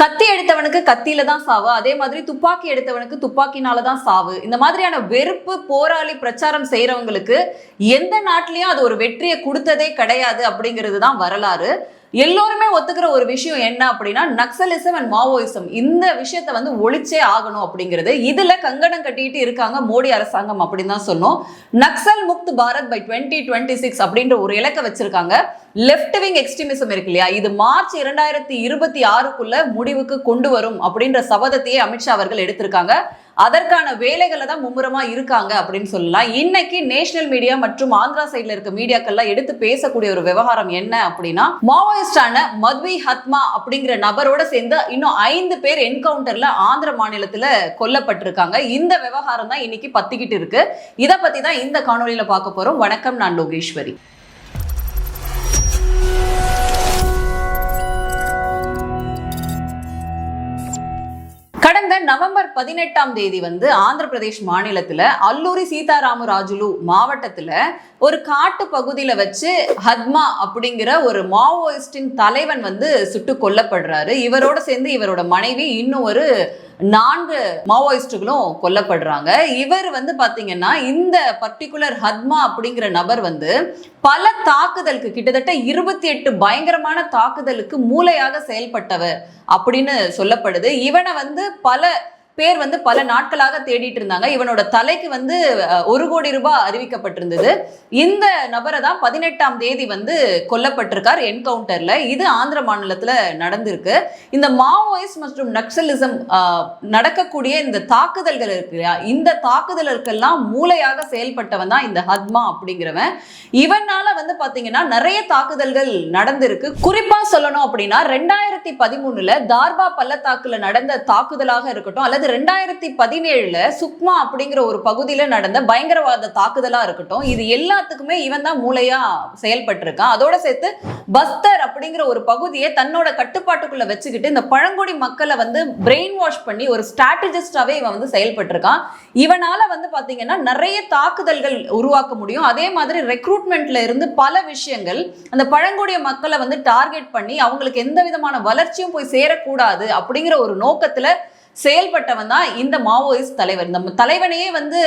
கத்தி எடுத்தவனுக்கு கத்தியில தான் சாவு. அதே மாதிரி துப்பாக்கி எடுத்தவனுக்கு துப்பாக்கினால தான் சாவு. இந்த மாதிரியான வெறுப்பு போராளி பிரச்சாரம் செய்யறவங்களுக்கு எந்த நாட்டிலயும் அது ஒரு வெற்றியை கொடுத்ததே கிடையாது அப்படிங்கிறது தான் வரலாறு. எல்லோருமே ஒத்துக்கிற ஒரு விஷயம் என்ன அப்படின்னா நக்சலிசம் அண்ட் மாவோயிசம் இந்த விஷயத்தை வந்து ஒழிச்சே ஆகணும் அப்படிங்கிறது. இதுல கங்கணம் கட்டிட்டு இருக்காங்க மோடி அரசாங்கம் அப்படின்னு தான் சொன்னோம். Naxal Mukt Bharat by twenty twenty six அப்படின்ற ஒரு இலக்கை வச்சிருக்காங்க. லெஃப்ட் விங் எக்ஸ்ட்ரீமிசம் இருக்கு இல்லையா? இது மார்ச் இரண்டாயிரத்தி இருபத்தி ஆறுக்குள்ள முடிவுக்கு கொண்டு வரும் அப்படின்ற சபதத்தையே அமித்ஷா அவர்கள் எடுத்திருக்காங்க. அதற்கான வேலைகளை தான் மும்முரமா இருக்காங்க அப்படின்னு சொல்லலாம். இன்னைக்கு நேஷனல் மீடியா மற்றும் ஆந்திரா சைட்ல இருக்க மீடியாக்கள்லாம் எடுத்து பேசக்கூடிய ஒரு விவகாரம் என்ன அப்படின்னா மாவோயிஸ்டான மத்வி ஹத்மா அப்படிங்கிற நபரோட சேர்ந்து இன்னும் ஐந்து பேர் என்கவுண்டர்ல ஆந்திர மாநிலத்துல கொல்லப்பட்டிருக்காங்க. இந்த விவகாரம் தான் இன்னைக்கு பத்திக்கிட்டு இருக்கு. இதை பத்தி தான் இந்த காணொலியில பார்க்க போறோம். வணக்கம் நான் லோகேஸ்வரி. நவம்பர் பதினெட்டாம் தேதி வந்து ஆந்திர பிரதேஷ் மாநிலத்தில் அல்லூரி சீதாராம ராஜுலு மாவட்டத்தில் ஒரு காட்டு பகுதியில் வச்சு ஹத்மா அப்படிங்கிற ஒரு மாவோயிஸ்டின் தலைவன் வந்து சுட்டு கொல்லப்படுறாரு. இவரோட சேர்ந்து இவரோட மனைவி இன்னும் ஒரு நான்கு மாவோயிஸ்டுகளும் கொல்லப்படுறாங்க. இவர் வந்து பார்த்தீங்கன்னா இந்த பர்டிகுலர் ஹத்மா அப்படிங்கிற நபர் வந்து பல தாக்குதலுக்கு கிட்டத்தட்ட இருபத்தி எட்டு பயங்கரமான தாக்குதலுக்கு மூளையாக செயல்பட்டவர் அப்படின்னு சொல்லப்படுது. இவனை வந்து பல பேர் வந்து பல நாட்களாக தேடிட்டு இருந்தாங்க. இவனோட தலைக்கு வந்து ஒரு கோடி ரூபாய் அறிவிக்கப்பட்டிருந்தது. இந்த நபரை தான் பதினெட்டாம் தேதி வந்து கொல்லப்பட்டிருக்கார் என்கவுண்டர்ல. இது ஆந்திர மாநிலத்துல நடந்திருக்கு. இந்த மாவோயிஸ்ட் மற்றும் நக்சலிசம் நடக்கக்கூடிய இந்த தாக்குதல்கள் இருக்கு இல்லையா? இந்த தாக்குதலுக்கெல்லாம் மூளையாக செயல்பட்டவன் தான் இந்த ஹத்மா அப்படிங்கிறவன். இவனால வந்து பாத்தீங்கன்னா நிறைய தாக்குதல்கள் நடந்திருக்கு. குறிப்பா சொல்லணும் அப்படின்னா ரெண்டாயிரத்தி பதிமூணுல தார்பா பள்ளத்தாக்குல நடந்த தாக்குதலாக இருக்கட்டும் அல்லது ரெண்டாயிரத்தி பதினேழுல சுக்மா அப்படிங்கிற ஒரு பகுதியில நடந்த பயங்கரவாத தாக்குதலா இருக்கட்டும் இது எல்லாத்துக்குமே இவன் தான் மூளையா செயல்பட்டிருக்கான். அதோட சேர்த்து பஸ்தர் அப்படிங்கிற ஒரு பகுதியை தன்னோட கட்டுப்பாட்டுக்குள்ள வச்சுக்கிட்டு இந்த பழங்குடி மக்களை வந்து பிரெயின் வாஷ் பண்ணி ஒரு ஸ்ட்ராட்டஜிஸ்டாவே இவன் வந்து செயல்பட்டிருக்கான். இவனால வந்து பாத்தீங்கன்னா நிறைய தாக்குதல்கள் உருவாக்க முடியும். அதே மாதிரி ரெக்ரூட்மெண்ட்ல இருந்து பல விஷயங்கள் அந்த பழங்குடிய மக்களை வந்து டார்கெட் பண்ணி அவங்களுக்கு எந்த விதமான வளர்ச்சியும் போய் சேரக்கூடாது அப்படிங்கிற ஒரு நோக்கத்துல செயல்பட்டவன் தான் இந்த மாவோயிஸ்ட் தலைவர். இந்த தலைவனையே வந்து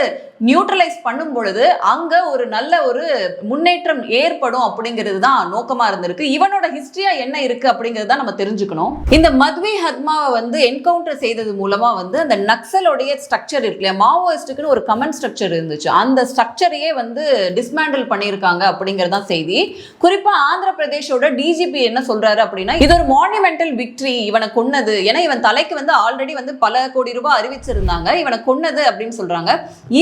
நியூட்ரலைஸ் பண்ணும் பொழுது அங்க ஒரு நல்ல ஒரு முன்னேற்றம் ஏற்படும் அப்படிங்கிறது தான் நோக்கமா இருந்திருக்கு. இவனோட ஹிஸ்டரியா என்ன இருக்கு அப்படிங்கிறது தான் நம்ம தெரிஞ்சுக்கணும். இந்த மத்வி ஹத்மாவை வந்து என்கவுண்டர் செய்தது மூலமா வந்து அந்த நக்சலோடைய ஸ்ட்ரக்சர் இருக்கு இல்லையா? மாவோயிஸ்டுக்குன்னு ஒரு கமெண்ட் ஸ்ட்ரக்சர் இருந்துச்சு. அந்த ஸ்ட்ரக்சரையே வந்து டிஸ்மேண்டில் பண்ணியிருக்காங்க அப்படிங்கிறது தான் செய்தி. குறிப்பா ஆந்திர பிரதேஷோட டிஜிபி என்ன சொல்றாரு அப்படின்னா இது ஒரு மானுமெண்டல் விக்டரி இவனை கொன்னது. ஏன்னா இவன் தலைக்கு வந்து ஆல்ரெடி வந்து பல கோடி ரூபாய் அறிவிச்சிருந்தாங்க. இவனை கொன்னது அப்படின்னு சொல்றாங்க.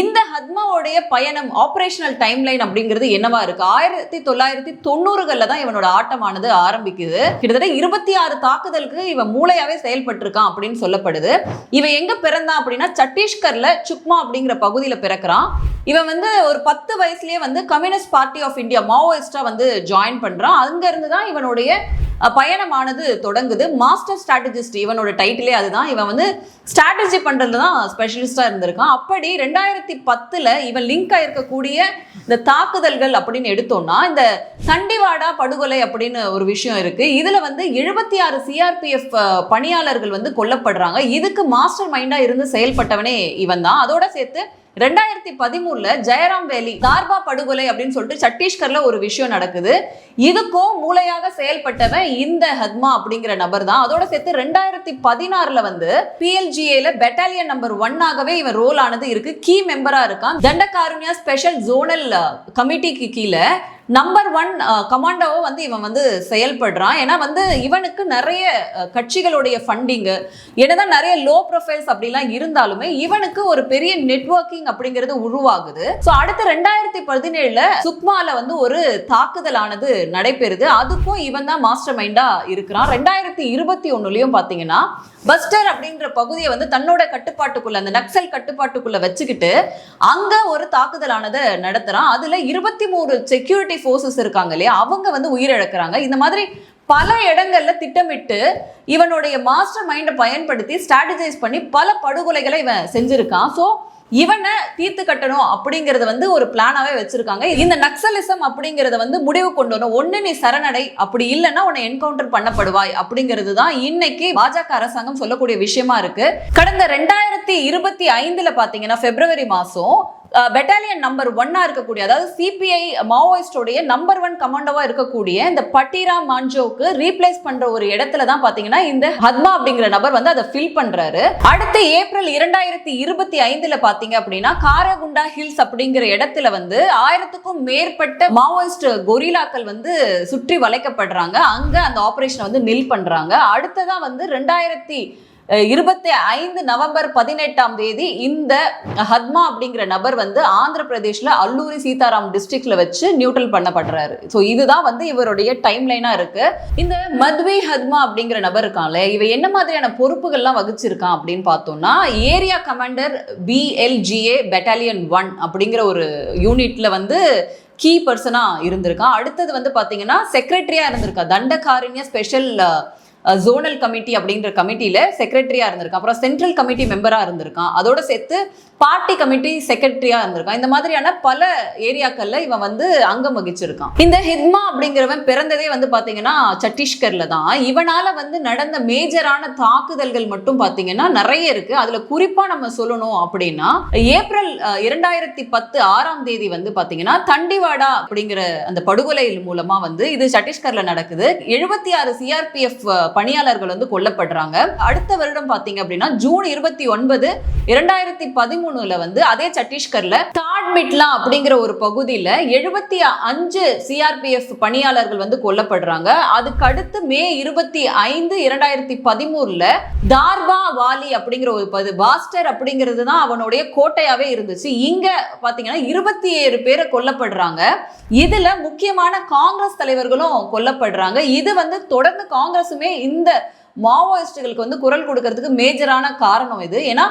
இந்த ஹத்மாவுடைய பயணம் ஆப்ரேஷனல் டைம்லைன் அப்படிங்கிறது என்னவா இருக்கு? ஆயிரத்தி தொள்ளாயிரத்தி தொண்ணூறுகள்ல தான் இவனோட ஆட்டமானது ஆரம்பிக்குது. கிட்டத்தட்ட இருபத்தி ஆறு தாக்குதலுக்கு இவன் மூளையாவே செயல்பட்டிருக்கான் அப்படின்னு சொல்லப்படுது. இவன் எங்க பிறந்தான் அப்படின்னா சத்தீஸ்கர்ல சுக்மா அப்படிங்கிற பகுதியில பிறக்கிறான். இவன் வந்து ஒரு பத்து வயசுலயே வந்து கம்யூனிஸ்ட் பார்ட்டி ஆஃப் இந்தியா மாவோயிஸ்டா வந்து ஜாயின் பண்றான். அங்க இருந்து தான் இவனுடைய பயணமானது தொடங்குது. மாஸ்டர் ஸ்ட்ராட்டஜிஸ்ட் இவனோட டைட்டிலே அதுதான். இவன் வந்து ஸ்ட்ராட்டஜி பண்றதுல தான் ஸ்பெஷலிஸ்டா இருந்திருக்கான். அப்படி ரெண்டாயிரத்தி பத்துல இவன் லிங்க் ஆயிருக்கக்கூடிய இந்த தாக்குதல்கள் அப்படின்னு எடுத்தோம்னா இந்த தண்டிவாடா படுகொலை அப்படின்னு ஒரு விஷயம் இருக்கு. இதுல வந்து எழுபத்தி ஆறு சிஆர்பிஎஃப் பணியாளர்கள் வந்து கொல்லப்படுறாங்க. இதுக்கு மாஸ்டர் மைண்டா இருந்து செயல்பட்டவனே இவன் தான். அதோட சேர்த்து ரெண்டாயிரத்தி பதிமூணுல ஜெயராம் வேலி தார்பா படுகொலை அப்படின்னு சொல்லிட்டு சத்தீஸ்கர்ல ஒரு விஷயம் நடக்குது. இதுக்கும் மூளையாக செயல்பட்டவன் இந்த ஹத்மா அப்படிங்கிற நபர் தான். அதோட சேர்த்து ரெண்டாயிரத்தி பதினாறுல வந்து பிஎல்ஜிஏல பெட்டாலியன் நம்பர் ஒன்னாகவே இவன் ரோல் ஆனது இருக்கு. கீ மெம்பரா இருக்கான். தண்டகாருண்யா ஸ்பெஷல் ஜோனல் கமிட்டிக்கு கீழே நம்பர் ஒன் கமாண்டோவை வந்து இவன் வந்து செயல்படுறான். ஏன்னா வந்து இவனுக்கு நிறைய கட்சிகளுடைய ஃபண்டிங்கு என்னதான் நிறைய லோ ப்ரொஃபைல்ஸ் அப்படிலாம் இருந்தாலுமே இவனுக்கு ஒரு பெரிய நெட்வொர்க்கிங் அப்படிங்கிறது உருவாகுது. ஸோ அடுத்து ரெண்டாயிரத்தி பதினேழுல சுக்மால வந்து ஒரு தாக்குதலானது நடைபெறுது. அதுக்கும் இவன் தான் மாஸ்டர் மைண்டா இருக்கிறான். ரெண்டாயிரத்தி இருபத்தி ஒன்னுலயும் பாத்தீங்கன்னா பஸ்டர் அப்படின்ற பகுதியை வந்து தன்னோட கட்டுப்பாட்டுக்குள்ள அந்த நக்சல் கட்டுப்பாட்டுக்குள்ள வச்சுக்கிட்டு அங்க ஒரு தாக்குதலானதை நடத்துறான். அதுல இருபத்தி மூணு செக்யூரிட்டி ஃபோர்ஸஸ் இருக்காங்க இல்லையா? அவங்க வந்து உயிரிழக்கிறாங்க. இந்த மாதிரி பல இடங்கள்ல திட்டமிட்டு இவனுடைய மாஸ்டர் மைண்டை பயன்படுத்தி ஸ்ட்ராட்டஜைஸ் பண்ணி பல படுகொலைகளை இவன் செஞ்சிருக்கான். ஸோ இவனை தீர்த்து கட்டணும் அப்படிங்கறத வந்து ஒரு பிளானாவே வச்சிருக்காங்க. இந்த நக்சலிசம் அப்படிங்கறத வந்து முடிவு கொண்டு வரணும். ஒண்ணு நீ சரணடை. அப்படி இல்லைன்னா உன்னை என்கவுண்டர் பண்ணப்படுவாய் அப்படிங்கிறது தான் இன்னைக்கு பாஜக அரசாங்கம் சொல்லக்கூடிய விஷயமா இருக்கு. கடந்த ரெண்டாயிரத்தி இருபத்தி ஐந்துல பாத்தீங்கன்னா பிப்ரவரி மாசம் பெட்டாலியன் நம்பர் ஒன்னா இருக்கக்கூடிய அதாவது சிபிஐ மாவோயிஸ்டோடைய நம்பர் ஒன் கமாண்டோவா இருக்கக்கூடிய இந்த பட்டிரா மாஞ்சோக்கு ரீப்ளேஸ் பண்ற ஒரு இடத்துல தான் பாத்தீங்கன்னா இந்த ஹத்மா அப்படிங்கிற நபர் வந்து அதை ஃபில் பண்றாரு. அடுத்து ஏப்ரல் இரண்டாயிரத்தி இருபத்தி ஐந்துல பாத்தீங்க அப்படின்னா காரகுண்டா ஹில்ஸ் அப்படிங்கிற இடத்துல வந்து ஆயிரத்துக்கும் மேற்பட்ட மாவோயிஸ்ட் கொரிலாக்கள் வந்து சுற்றி வளைக்கப்படுறாங்க. அங்க அந்த ஆபரேஷனை வந்து நில் பண்றாங்க. அடுத்ததான் வந்து ரெண்டாயிரத்தி இருபத்தி ஐந்து நவம்பர் பதினெட்டாம் தேதி இந்த ஹத்மா அப்படிங்கிற நபர் வந்து ஆந்திர பிரதேஷ்ல அல்லூரி சீதாராம் டிஸ்ட்ரிக்ட்ல வச்சு நியூட்ரல் பண்ணப்படுறாரு. ஸோ இதுதான் வந்து இவருடைய டைம் லைனா இருக்கு. இந்த மத்வி ஹத்மா அப்படிங்கிற நபர் இருக்கான்ல இவ என்ன மாதிரியான பொறுப்புகள்லாம் வகிச்சிருக்கான் அப்படின்னு பார்த்தோம்னா area commander PLGA battalion one அப்படிங்கிற ஒரு யூனிட்ல வந்து கீ பர்சனாக இருந்திருக்கான். அடுத்தது வந்து பார்த்தீங்கன்னா செக்ரட்டரியாக இருந்திருக்கா தண்டகாரண்ய ஸ்பெஷல் ஜோனல் கமிட்டி அப்படிங்கிற கமிட்டியில செக்ரட்டரியா இருந்திருக்கான். அப்புறம் சென்ட்ரல் கமிட்டி மெம்பரா இருந்திருக்கான். அதோட சேர்த்து பார்ட்டி கமிட்டி செக்ரட்டரியா இருந்திருக்கான். இந்த மாதிரியான பல ஏரியாக்கள்ல இவன் வந்து அங்கம் வகிச்சிருக்கான். இந்த ஹித்மா அப்படிங்கிறவன் பிறந்ததே வந்து பாத்தீங்கன்னா சத்தீஸ்கர்ல தான். இவனால வந்து நடந்த மேஜரான தாக்குதல்கள் மட்டும் பாத்தீங்கன்னா நிறைய இருக்கு. அதுல குறிப்பா நம்ம சொல்லணும் அப்படின்னா ஏப்ரல் இரண்டாயிரத்தி பத்து ஆறாம் தேதி வந்து பாத்தீங்கன்னா தண்டிவாடா அப்படிங்கிற அந்த படுகொலை மூலமா வந்து இது சத்தீஸ்கர்ல நடக்குது. எழுபத்தி ஆறு சிஆர்பிஎஃப் பணியாளர்கள் வந்து கொல்லப்படுறாங்க. அடுத்த வருடம் பாத்தீங்க அப்படின்னா ஜூன் இருபத்தி ஒன்பது இரண்டாயிரத்தி பதிமூணு பதிமூணுல வந்து அதே சத்தீஸ்கர்ல தாட்மிட்லா அப்படிங்கிற ஒரு பகுதியில எழுபத்தி அஞ்சு சிஆர்பிஎஃப் பணியாளர்கள் வந்து கொல்லப்படுறாங்க. அதுக்கு அடுத்து மே இருபத்தி ஐந்து இரண்டாயிரத்தி பதிமூணுல தார்பா வாலி அப்படிங்கிற ஒரு பது பாஸ்டர் அப்படிங்கிறது தான் அவனுடைய கோட்டையாவே இருந்துச்சு. இங்க பாத்தீங்கன்னா இருபத்தி ஏழு பேரை கொல்லப்படுறாங்க. இதுல முக்கியமான காங்கிரஸ் தலைவர்களும் கொல்லப்படுறாங்க. இது வந்து தொடர்ந்து காங்கிரசுமே இந்த மாவோயிஸ்டுகளுக்கு வந்து குரல் கொடுக்கறதுக்கு மேஜரான காரணம் இது. ஏன்னா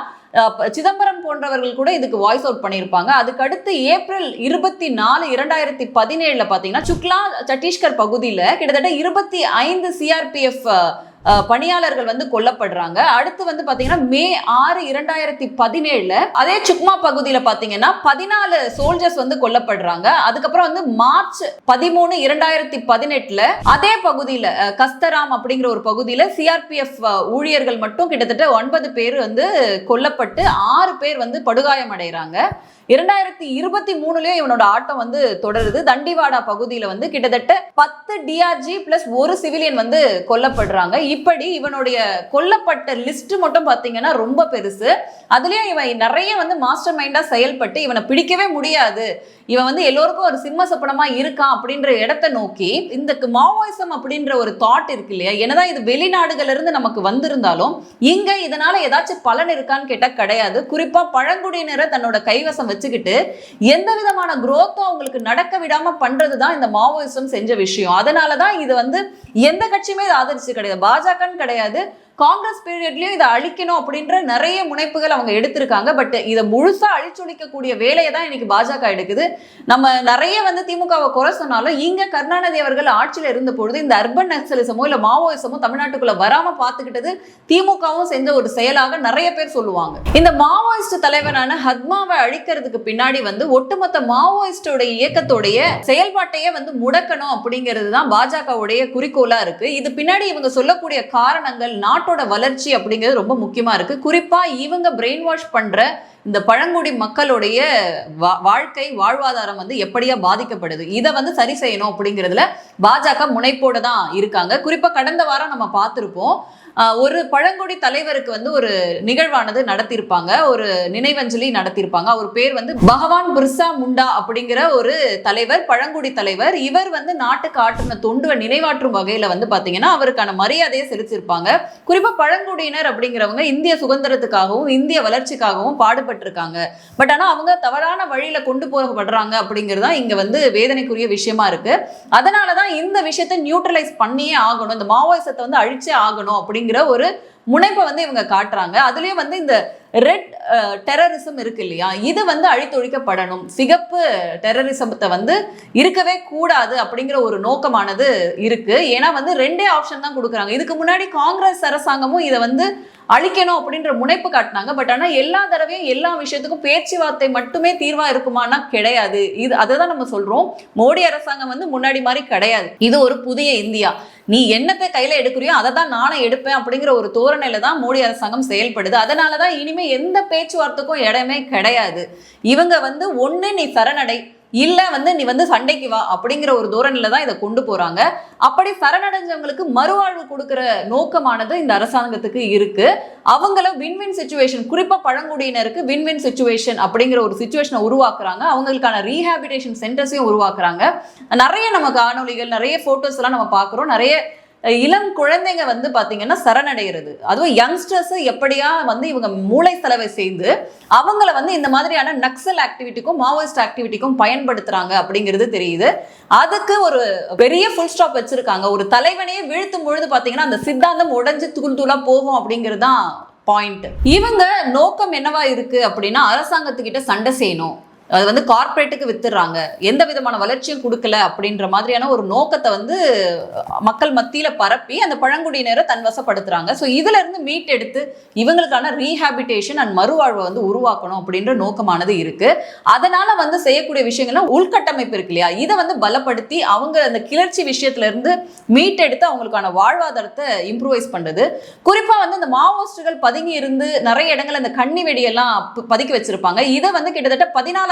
சிதம்பரம் போன்றவர்கள் கூட இதுக்கு வாய்ஸ் அவுட் பண்ணியிருப்பாங்க அதுக்கடுத்து ஏப்ரல் இருபத்தி நாலு இரண்டாயிரத்தி பதினேழுல பார்த்தீங்கன்னா சுக்லா சத்தீஸ்கர் பகுதியில் கிட்டத்தட்ட இருபத்தி ஐந்து சிஆர்பிஎஃப் பணியாளர்கள் வந்து கொல்லப்படுறாங்க. அடுத்து வந்து பாத்தீங்கன்னா மே ஆறு இரண்டாயிரத்தி பதினேழுல அதே சுக்மா பகுதியில பாத்தீங்கன்னா பதினாலு சோல்ஜர்ஸ் வந்து கொல்லப்படுறாங்க. அதுக்கப்புறம் வந்து மார்ச் பதிமூணு இரண்டாயிரத்தி பதினெட்டுல அதே பகுதியில கஸ்தராம் அப்படிங்கிற ஒரு பகுதியில சிஆர்பிஎஃப் ஊழியர்கள் மட்டும் கிட்டத்தட்ட ஒன்பது பேர் வந்து கொல்லப்பட்டு ஆறு பேர் வந்து படுகாயம் அடைகிறாங்க. இரண்டாயிரத்தி இருபத்தி மூணுலயும் இவனோட ஆட்டம் வந்து தொடருது. தண்டிவாடா பகுதியில வந்து கிட்டத்தட்ட பத்து டிஆர்ஜி பிளஸ் ஒரு சிவிலியன் வந்து கொல்லப்படுறாங்க. இப்படி இவனுடைய கொல்லப்பட்ட லிஸ்ட் மட்டும் பார்த்தீங்கன்னா ரொம்ப பெருசு. அதுலயும் இவன் நிறைய வந்து மாஸ்டர் மைண்டா செயல்பட்டு இவனை பிடிக்கவே முடியாது. இவன் வந்து எல்லோருக்கும் ஒரு சிம்ம சொப்பனமா இருக்கான் அப்படின்ற இடத்தை நோக்கி இந்த மாவோயிசம் அப்படின்ற ஒரு தாட் இருக்கு இல்லையா? என்னதான் இது வெளிநாடுகள்ல இருந்து நமக்கு வந்திருந்தாலும் இங்க இதனால ஏதாச்சும் பலன் இருக்கான்னு கேட்டா கிடையாது. குறிப்பா பழங்குடியினரை தன்னோட கைவசம் வச்சுக்கிட்டு எந்த விதமான குரோத்தும் அவங்களுக்கு நடக்க விடாம பண்றதுதான் இந்த மாவோயிசம் செஞ்ச விஷயம். அதனாலதான் இது வந்து எந்த கட்சியுமே இது ஆதரிச்சு கிடையாது. பாஜகன்னு கிடையாது. காங்கிரஸ் பீரியட்லயும் இதை அழிக்கணும் அப்படின்ற நிறைய முனைப்புகள் அவங்க எடுத்திருக்காங்க. பட் இதை முழுசா அழிச்சொழிக்கக்கூடிய வேலையை தான் இன்னைக்கு பாஜக எடுக்குது. நம்ம நிறைய வந்து திமுகவை குறை சொன்னாலும் இங்க கருணாநிதி அவர்கள் ஆட்சியில் இருந்த பொழுது இந்த அர்பன் நக்சலிசமோ இல்ல மாவோயிசமோ தமிழ்நாட்டுக்குள்ள வராம பார்த்துக்கிட்டது திமுகவும் செஞ்ச ஒரு செயலாக நிறைய பேர் சொல்லுவாங்க. இந்த மாவோயிஸ்ட் தலைவரான ஹத்மாவை அழிக்கிறதுக்கு பின்னாடி வந்து ஒட்டுமொத்த மாவோயிஸ்டோடைய இயக்கத்தோடைய செயல்பாட்டையே வந்து முடக்கணும் அப்படிங்கிறது தான் பாஜகவுடைய குறிக்கோளா இருக்கு. இது பின்னாடி இவங்க சொல்லக்கூடிய காரணங்கள் நாட்டு நாட்டோட வளர்ச்சி அப்படிங்கிறது ரொம்ப முக்கியமாக இருக்கு. குறிப்பாக இவங்க பிரெயின் வாஷ் பண்ணுற இந்த பழங்குடி மக்களுடைய வா- வாழ்க்கை வாழ்வாதாரம் வந்து எப்படியா பாதிக்கப்படுது? இதை வந்து சரி செய்யணும் அப்படிங்கிறதுல பாஜக முனைப்போடு தான் இருக்காங்க. குறிப்பாக கடந்த வாரம் நம்ம பார்த்துருப்போம் ஒரு பழங்குடி தலைவருக்கு வந்து ஒரு நிகழ்வானது நடத்தியிருப்பாங்க. ஒரு நினைவஞ்சலி நடத்தியிருப்பாங்க. அவர் பேர் வந்து பகவான் பிர்சா முண்டா அப்படிங்கிற ஒரு தலைவர் பழங்குடி தலைவர். இவர் வந்து நாட்டுக்கு ஆற்றின தொண்டுவை நினைவாற்றும் வகையில வந்து பாத்தீங்கன்னா அவருக்கான மரியாதையை செலுத்தியிருப்பாங்க. குறிப்பா பழங்குடியினர் அப்படிங்கிறவங்க இந்திய சுதந்திரத்துக்காகவும் இந்திய வளர்ச்சிக்காகவும் பாடுபட்டிருக்காங்க. பட் ஆனா அவங்க தவறான வழியில கொண்டு போகப்படுறாங்க அப்படிங்கிறது தான் இங்க வந்து வேதனைக்குரிய விஷயமா இருக்கு. அதனாலதான் இந்த விஷயத்தை நியூட்ரலைஸ் பண்ணியே ஆகணும். இந்த மாவோயிசத்தை வந்து அழிச்சே ஆகணும் அப்படிங்கிற ஒரு முனைப்பை வந்து இவங்க காட்டுறாங்க. அதுலயும் வந்து இந்த ரெட் டெரரிசம் இருக்கு இல்லையா? இது வந்து அழித்தொழிக்கப்படணும். சிகப்பு டெரரிசத்தை வந்து இருக்கவே கூடாது அப்படிங்கிற ஒரு நோக்கமானது இருக்கு. ஏன்னா வந்து ரெண்டே ஆப்ஷன் தான் கொடுக்குறாங்க. இதுக்கு முன்னாடி காங்கிரஸ் அரசாங்கமும் இதை வந்து அழிக்கணும் அப்படின்ற முனைப்பு காட்டினாங்க. பட் ஆனால் எல்லா தடவையும் எல்லா விஷயத்துக்கும் பேச்சுவார்த்தை மட்டுமே தீர்வா இருக்குமானா கிடையாது. இது அதை தான் நம்ம சொல்றோம். மோடி அரசாங்கம் வந்து முன்னாடி மாதிரி கிடையாது. இது ஒரு புதிய இந்தியா. நீ என்னத்தை கையில எடுக்கிறியோ அதை தான் நானும் எடுப்பேன் அப்படிங்கிற ஒரு தோரணையில தான் மோடி அரசாங்கம் செயல்படுது. அதனால தான் இனிமே எந்த பேச்சுவார்த்தைக்கும் இடமே கிடையாது. இவங்க வந்து ஒன்று நீ சரணடை. இல்ல வந்து நீ வந்து சண்டைக்கு வா அப்படிங்கிற ஒரு தோரணையில தான் இதை கொண்டு போறாங்க. அப்படி சரணடைஞ்சவங்களுக்கு மறுவாழ்வு கொடுக்கிற நோக்கமானது இந்த அரசாங்கத்துக்கு இருக்கு. அவங்கள வின்வின் சுச்சுவேஷன் குறிப்பா பழங்குடியினருக்கு வின்வின் சுச்சுவேஷன் அப்படிங்கிற ஒரு சுச்சுவேஷனை உருவாக்குறாங்க. அவங்களுக்கான ரீஹாபிடேஷன் சென்டர்ஸையும் உருவாக்குறாங்க. நிறைய நம்ம காணொலிகள் நிறைய போட்டோஸ் எல்லாம் நம்ம பார்க்குறோம். நிறைய இளம் குழந்தைங்க வந்து பார்த்தீங்கன்னா சரணடைகிறது. அதுவும் யங்ஸ்டர்ஸ் எப்படியா வந்து இவங்க மூளை செலவை செய்து அவங்கள வந்து இந்த மாதிரியான நக்சல் ஆக்டிவிட்டிக்கும் மாவோயிஸ்ட் ஆக்டிவிட்டிக்கும் பயன்படுத்துறாங்க அப்படிங்கிறது தெரியுது. அதுக்கு ஒரு பெரிய ஃபுல் ஸ்டாப் வச்சிருக்காங்க. ஒரு தலைவனையே வீழ்த்தும் பொழுது பார்த்தீங்கன்னா அந்த சித்தாந்தம் உடஞ்சு தூள் தூளா போகும் அப்படிங்கிறது தான் பாயிண்ட் இவங்க நோக்கம் என்னவா இருக்கு அப்படின்னா அரசாங்கத்துக்கிட்ட சண்டை செய்யணும். அது வந்து கார்ப்பரேட்டுக்கு வித்துடுறாங்க. எந்த விதமான வளர்ச்சியும் கொடுக்கல அப்படின்ற மாதிரியான ஒரு நோக்கத்தை வந்து மக்கள் மத்தியில பரப்பி அந்த பழங்குடியினரை தன்வசப்படுத்துறாங்க. ஸோ இதுல இருந்து மீட் எடுத்து இவங்களுக்கான ரீஹாபிடேஷன் அண்ட் மறுவாழ்வை வந்து உருவாக்கணும் அப்படின்ற நோக்கமானது இருக்கு. அதனால வந்து செய்யக்கூடிய விஷயங்கள்லாம் உள்கட்டமைப்பு இருக்கு இல்லையா? இதை வந்து பலப்படுத்தி அவங்க அந்த கிளர்ச்சி விஷயத்துல இருந்து மீட் எடுத்து அவங்களுக்கான வாழ்வாதாரத்தை இம்ப்ரூவைஸ் பண்றது. குறிப்பா வந்து இந்த மாவோயிஸ்டுகள் பதுங்கி இருந்து நிறைய இடங்கள் அந்த கன்னி வெடியெல்லாம் பதுக்கி வச்சிருப்பாங்க. இதை வந்து கிட்டத்தட்ட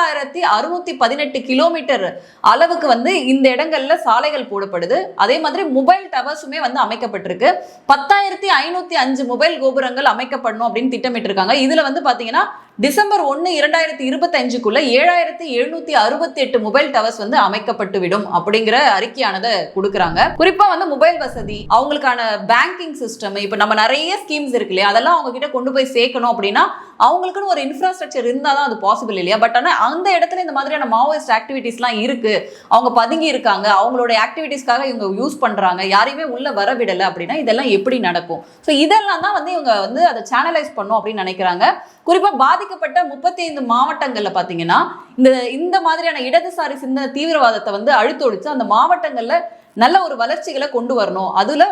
பதினாலாயிரத்தி அறுநூத்தி பதினெட்டு கிலோமீட்டர் அளவுக்கு வந்து இந்த இடங்கள்ல சாலைகள் போடப்படுது. அதே மாதிரி மொபைல் டவர்ஸுமே வந்து அமைக்கப்பட்டிருக்கு. பத்தாயிரத்தி ஐநூத்தி அஞ்சு மொபைல் கோபுரங்கள் அமைக்கப்படணும் அப்படின்னு திட்டமிட்டிருக்காங்க. இதுல வந்து பாத்தீங்கன்னா டிசம்பர் ஒன்று இரண்டாயிரத்தி இருபத்தஞ்சுக்குள்ள ஏழாயிரத்தி எழுநூத்தி அறுபத்தி எட்டு மொபைல் டவர்ஸ் வந்து அமைக்கப்பட்டு விடும் அப்படிங்கிற அறிக்கையானதை கொடுக்குறாங்க. குறிப்பா வந்து மொபைல் வசதி அவங்களுக்கான பேங்கிங் சிஸ்டம் இப்போ நம்ம நிறைய ஸ்கீம்ஸ் இருக்கு இல்லையா? அதெல்லாம் அவங்க கிட்ட கொண்டு போய் சேர்க்கணும் அப்படின்னா அவங்களுக்குன்னு ஒரு இன்ஃப்ராஸ்ட்ரக்சர் இருந்தால் தான் அது பாசிபிள் இல்லையா? பட் ஆனால் அந்த இடத்துல இந்த மாதிரியான மாவோயிஸ்ட் ஆக்டிவிட்டிஸ்லாம் இருக்கு. அவங்க பதுங்கி இருக்காங்க. அவங்களோட ஆக்டிவிட்டிஸ்க்காக இவங்க யூஸ் பண்றாங்க. யாரையுமே உள்ள வர விடலை அப்படின்னா இதெல்லாம் எப்படி நடக்கும்? ஸோ இதெல்லாம் தான் வந்து இவங்க வந்து அதை சேனலைஸ் பண்ணும் அப்படின்னு நினைக்கிறாங்க. குறிப்பாக பாதிக்க பாதிக்கப்பட்ட முப்பத்தி ஐந்து மாவட்டங்கள்ல பாத்தீங்கன்னா இந்த இந்த மாதிரியான இடதுசாரி சிந்தனை தீவிரவாதத்தை வந்து அழுத்தொழிச்சு அந்த மாவட்டங்கள்ல நல்ல ஒரு வளர்ச்சிகளை கொண்டு வரணும். அதுல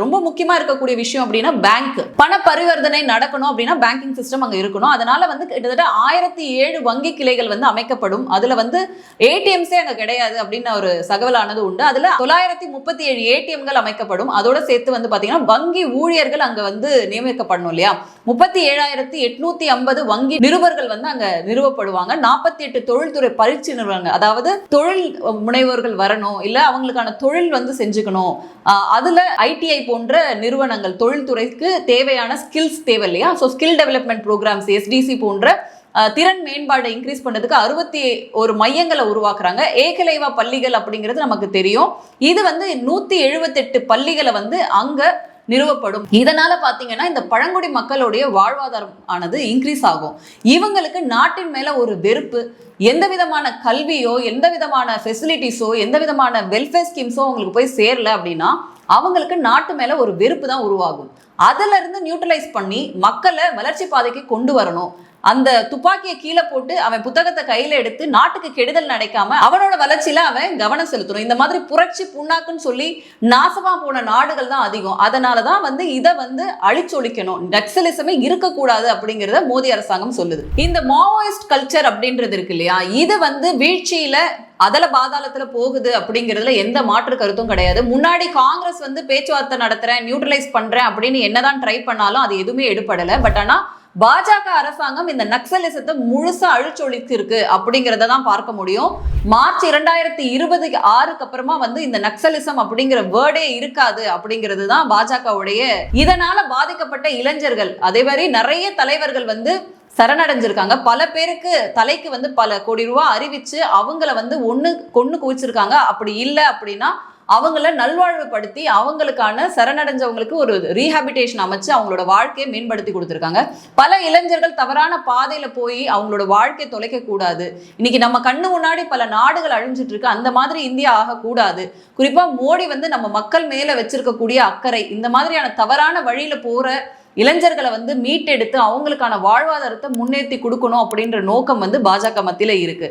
ரொம்ப முக்கியமா இருக்கக்கூடிய விஷயம் அப்படின்னா பேங்க் பண பரிவர்த்தனை நடக்கணும் அப்படின்னா பேங்கிங் சிஸ்டம் அங்க இருக்கணும். அதனால வந்து கிட்டத்தட்ட ஆயிரத்தி ஏழு வங்கி கிளைகள் வந்து அமைக்கப்படும். அதுல வந்து ஏடிஎம்ஸே அங்க கிடையாது அப்படின்னு ஒரு தகவலானது உண்டு. அதுல தொள்ளாயிரத்தி முப்பத்தி ஏழு ஏடிஎம்கள் அமைக்கப்படும். அதோட சேர்த்து வந்து பாத்தீங்கன்னா வங்கி ஊழியர்கள் அங்க வந்து நியமிக்கப்படணும் இல்லையா? முப்பத்தி ஏழாயிரத்தி எட்நூத்தி ஐம்பது வங்கி நிருபர்கள் வந்து அங்க நிறுவப்படுவாங்க. நாற்பத்தி எட்டு தொழில்துறை பயிற்சி நிறுவனங்கள் அதாவது தொழில் முனைவோர்கள் வரணும். இல்ல அவங்களுக்கான தொழில் வந்து செஞ்சுக்கணும். அதுல ஐ ஐடிஐ போன்ற நிறுவனங்கள் தொழில்துறைக்கு தேவையான ஸ்கில்ஸ் தேவை இல்லையா so skill development programmes SDC போன்ற திறன் மேம்பாடை இன்க்ரீஸ் பண்ணதுக்கு அறுபத்தி ஒரு மையங்களை உருவாக்குறாங்க. ஏகலைவா பள்ளிகள் அப்படிங்கிறது நமக்கு தெரியும். இது வந்து நூற்றி எழுபத்தெட்டு பள்ளிகளை வந்து அங்கே நிறுவப்படும். இதனால பாத்தீங்கன்னா இந்த பழங்குடி மக்களுடைய வாழ்வாதாரம் ஆனது இன்க்ரீஸ் ஆகும். இவங்களுக்கு நாட்டின் மேல ஒரு வெறுப்பு. எந்த விதமான கல்வியோ எந்த விதமான ஃபெசிலிட்டிஸோ எந்த விதமான வெல்ஃபேர் ஸ்கீம்ஸோ அவங்களுக்கு போய் சேரல அப்படின்னா அவங்களுக்கு நாட்டு மேல ஒரு வெறுப்பு தான் உருவாகும். அதுல இருந்து நியூட்ரலைஸ் பண்ணி மக்களை வளர்ச்சி பாதைக்கு கொண்டு வரணும். அந்த துப்பாக்கியை கீழே போட்டு அவன் புத்தகத்தை கையில எடுத்து நாட்டுக்கு கெடுதல் நடக்காம அவனோட வளர்ச்சியில அவன் கவனம் செலுத்தணும். இந்த மாதிரி புரட்சி புண்ணாக்குன்னு சொல்லி நாசமா போன நாடுகள் தான் அதிகம். அதனாலதான் வந்து இதை வந்து அழிச்சொழிக்கணும். நக்சலிசமே இருக்கக்கூடாது அப்படிங்கிறத மோடி அரசாங்கம் சொல்லுது. இந்த மாவோயிஸ்ட் கல்ச்சர் அப்படின்றது இருக்கு இல்லையா? இது வந்து வீழ்ச்சியில அதல பாதாளத்துல போகுது அப்படிங்கிறதுல எந்த மாற்று கருத்தும் கிடையாது. முன்னாடி காங்கிரஸ் வந்து பேச்சுவார்த்தை நடத்துறேன் நியூட்ரலைஸ் பண்றேன் அப்படின்னு என்னதான் ட்ரை பண்ணாலும் அது எதுவுமே எடுப்படலை பட் ஆனா பாஜக அரசாங்கம் இந்த நக்சலிசத்தை முழுசா அழிச்சொழித்து இருக்கு அப்படிங்கிறத தான் பார்க்க முடியும். மார்ச் இரண்டாயிரத்தி இருபது ஆறுக்கு அப்புறமா வந்து இந்த நக்சலிசம் அப்படிங்கிற வேர்டே இருக்காது அப்படிங்கிறது தான் பாஜகவுடைய இதனால பாதிக்கப்பட்ட இளைஞர்கள். அதே மாதிரி நிறைய தலைவர்கள் வந்து சரணடைஞ்சிருக்காங்க. பல பேருக்கு தலைக்கு வந்து பல கோடி ரூபாய் அறிவிச்சு அவங்கள வந்து ஒன்று கொன்று குவிச்சிருக்காங்க. அப்படி இல்லை அப்படின்னா அவங்கள நல்வாழ்வுபடுத்தி அவங்களுக்கான சரணடைஞ்சவங்களுக்கு ஒரு ரீஹாபிடேஷன் அமைச்சு அவங்களோட வாழ்க்கையை மேம்படுத்தி கொடுத்துருக்காங்க. பல இளைஞர்கள் தவறான பாதையில போய் அவங்களோட வாழ்க்கையை தொலைக்க கூடாது. இன்னைக்கு நம்ம கண்ணு முன்னாடி பல நாடுகள் அழிஞ்சிட்டு இருக்கு. அந்த மாதிரி இந்தியா ஆகக்கூடாது. குறிப்பா மோடி வந்து நம்ம மக்கள் மேல வச்சிருக்கக்கூடிய அக்கறை இந்த மாதிரியான தவறான வழியில போற இளைஞர்களை வந்து மீட்டெடுத்து அவங்களுக்கான வாழ்வாதாரத்தை முன்னேற்றி கொடுக்கணும் அப்படின்ற நோக்கம் வந்து பாஜக மத்தியில் இருக்கு.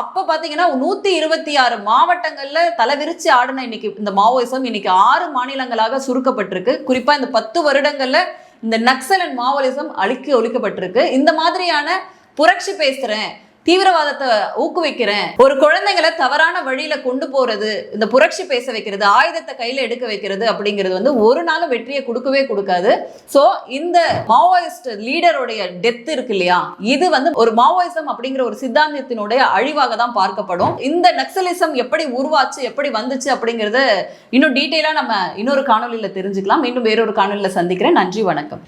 அப்போ பார்த்தீங்கன்னா நூற்றி இருபத்தி ஆறு மாவட்டங்களில் தலைவிரிச்சு ஆடின இன்னைக்கு இந்த மாவோயிசம் இன்னைக்கு ஆறு மாநிலங்களாக சுருக்கப்பட்டிருக்கு. குறிப்பாக இந்த பத்து வருடங்களில் இந்த நக்சல் அண்ட் மாவோலிசம் அழிக்க ஒழிக்கப்பட்டிருக்கு. இந்த மாதிரியான புரட்சி பேசுகிறேன் தீவிரவாதத்தை ஊக்குவிக்கிறேன். ஒரு குழந்தைங்களை தவறான வழியில கொண்டு போறது இந்த புரட்சி பேச வைக்கிறது ஆயுதத்தை கையில எடுக்க வைக்கிறது அப்படிங்கிறது வந்து ஒரு நாளும் வெற்றியை கொடுக்கவே கொடுக்காது. சோ இந்த மாவோயிஸ்ட் லீடருடைய டெத் இருக்கு இல்லையா? இது வந்து ஒரு மாவோயிசம் அப்படிங்கிற ஒரு சித்தாந்தத்தினுடைய அழிவாக தான் பார்க்கப்படும். இந்த நக்சலிசம் எப்படி உருவாச்சு எப்படி வந்துச்சு அப்படிங்கறத இன்னும் டீட்டெயிலா நம்ம இன்னொரு காணொலியில தெரிஞ்சுக்கலாம். மீண்டும் வேறொரு காணொலியில சந்திக்கிறேன். நன்றி வணக்கம்.